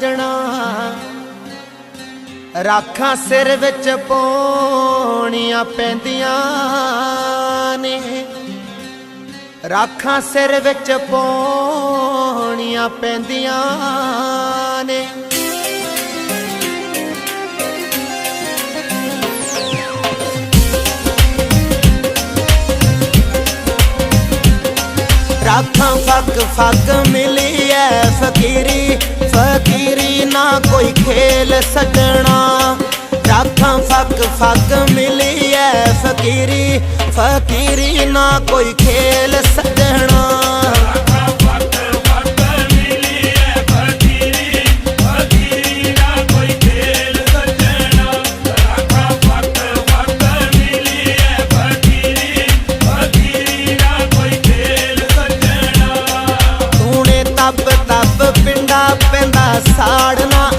ਸੱਜਣਾ। ਰਾਖਾਂ ਸਿਰ ਵਿੱਚ ਪਾਉਣੀਆਂ ਪੈਂਦੀਆਂ ਨੇ। ਰਾਖਾਂ ਸਿਰ ਵਿੱਚ ਪਾਉਣੀਆਂ ਪੈਂਦੀਆਂ ਨੇ। ਰਾਖਾਂ ਫੱਕ ਫੱਕ ਮਿਲੀ ਐ ਫਕੀਰੀ ਕੋਈ ਖੇਲ ਸੱਜਣਾ। ਰਾਖਾਂ ਫੱਕ ਫੱਕ ਮਿਲੀ ਐ ਫਕੀਰੀ। ਫਕੀਰੀ ਨਾ ਕੋਈ ਖੇਲ ਸੱਜਣਾ। ਤੂਣੇ ਤੱਬ ਤੱਬ ਪਿੰਡਾ ਪੈਂਦਾ ਸਾੜਨਾ।